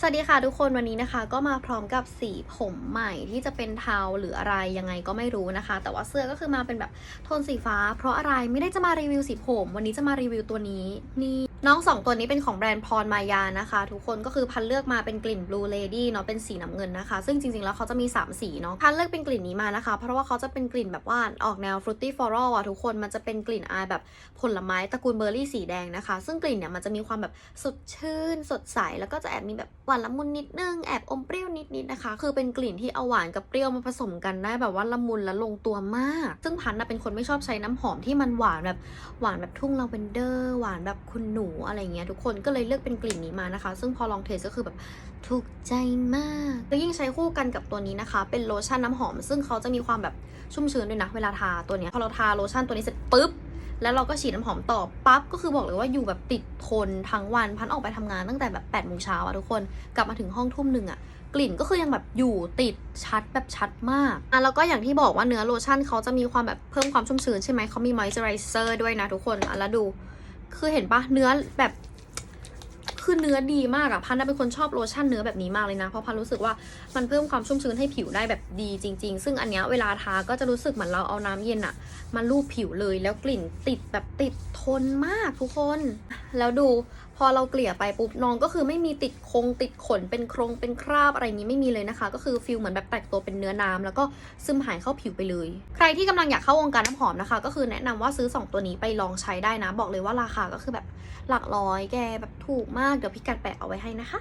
สวัสดีค่ะทุกคนวันนี้นะคะ ก็มาพร้อมกับสีผมใหม่ที่จะเป็นเทาหรืออะไรยังไงก็ไม่รู้นะคะ แต่ว่าเสื้อก็คือมาเป็นแบบโทนสีฟ้า เพราะอะไรไม่ได้จะมารีวิวสีผม วันนี้จะมารีวิวตัวนี้นี่น้องสองตัวนี้เป็นของแบรนด์พรมายานะคะ ทุกคนก็คือพันเลือกมาเป็นกลิ่น Blue Lady เนาะเป็นสีน้ำเงินนะคะ ซึ่งจริงๆ แล้วเขาจะมี 3 สีเนาะพันเลือกเป็นกลิ่นนี้มานะคะ เพราะว่าเขาจะเป็นกลิ่นแบบว่าออกแนว fruity floral อะทุกคนมันจะเป็นกลิ่นอายแบบผลไม้ตระกูลเบอร์รี่สีแดงนะคะ ซึ่งกลิ่นเนี่ยมันจะมีความแบบสดชื่น สดใสแล้วก็จะแอบมีแบบหวานละมุนนิดนึงแอบอมเปรี้ยวนิดๆนะคะ คือเป็นกลิ่นที่เอาหวานกับเปรี้ยวมาผสมกันได้แบบว่าละมุนและลงตัวมาก ซึ่งพันธุ์น่ะเป็นคนไม่ชอบใช้น้ำหอมที่มันหวานแบบหวานแบบทุ่งลาเวนเดอร์หวานแบบคุณหนูอะไรเงี้ยทุกคนก็เลยเลือกเป็นกลิ่นนี้มานะคะ ซึ่งพอลองเทสก็คือแบบถูกใจมากแล้วยิ่งใช้คู่กันกับตัวนี้นะคะ เป็นโลชั่นน้ำหอม ซึ่งเขาจะมีความแบบชุ่มชื้นด้วยนะเวลาทาตัวเนี้ยพอเราทาโลชั่นตัวนี้เสร็จปุ๊บ แล้วเราก็ฉีดน้ำหอมต่อปั๊บก็คือบอกเลยว่าอยู่แบบติดทนทั้งวันพันออกไปทำงานตั้งแต่แบบ8ปดโมงเช้าอะทุกคนกลับมาถึงห้องทุ่มหนึ่งอะกลิ่นก็คือยังแบบอยู่ติดชัดแบบชัดมากอะแล้วก็อย่างที่บอกว่าเนื้อโลชั่นเขาจะมีความแบบเพิ่มความชุ่มชื้นใช่ไหมเขามีมอยเจอไรเซอร์ด้วยนะทุกคนอะแล้วดู คือเห็นปะเนื้อแบบ คือเนื้อดีมากอะพันน่ะเป็นคนชอบโลชั่นเนื้อแบบนี้มากเลยนะ เพราะพันรู้สึกว่ามันเพิ่มความชุ่มชื้นให้ผิวได้แบบดีจริง ๆ ซึ่งอันเนี้ยเวลาทาก็จะรู้สึกเหมือนเราเอาน้ำเย็นอะมาลูบผิวเลยแล้วกลิ่นติดแบบติดทนมากทุกคน แล้วดู พอเราเกลี่ยไปปุ๊บน้องก็คือไม่มีติดคงติดขนเป็นโครงเป็นคราบอะไรนี้ไม่มีเลยนะคะ ก็คือฟิลเหมือนแบบแตกตัวเป็นเนื้อน้ำแล้วก็ซึมหายเข้าผิวไปเลย ใครที่กำลังอยากเข้าวงการน้ำหอมนะคะ ก็คือแนะนำว่าซื้อ 2 ตัวนี้ไปลองใช้ได้นะ บอกเลยว่าราคาก็คือแบบหลักร้อยแกแบบถูกมากเดี๋ยวพี่กัดแปะเอาไว้ให้นะคะ